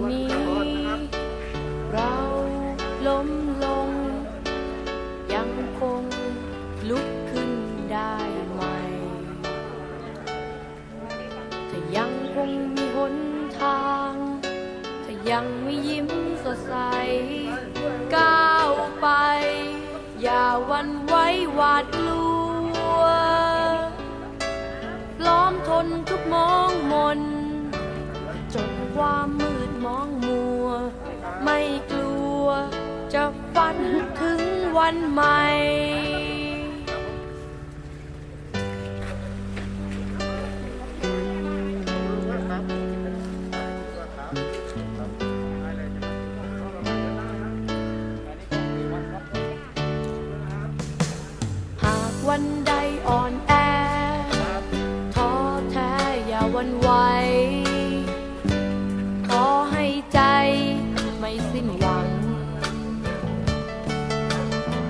วันนี้ เราล้มลง ยังคงลุกขึ้นได้ใหม่ถ้ายังคงมีหนทางถ้ายังไม่ยิ้มสดใส ก้าวไป อย่าวันไว้หวาดกลัวพร้อมทนทุกมองมนจนความมื วันใหม่ หากวันใดอ่อนแอท้อแท้อย่าวันไหว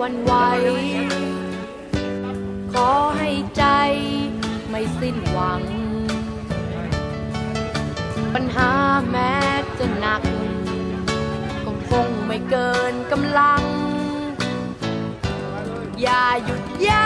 วันไหว ขอให้ใจไม่สิ้นหวัง ปัญหาแม้จะหนักก็คงไม่เกินกำลัง อย่าหยุดยั้ง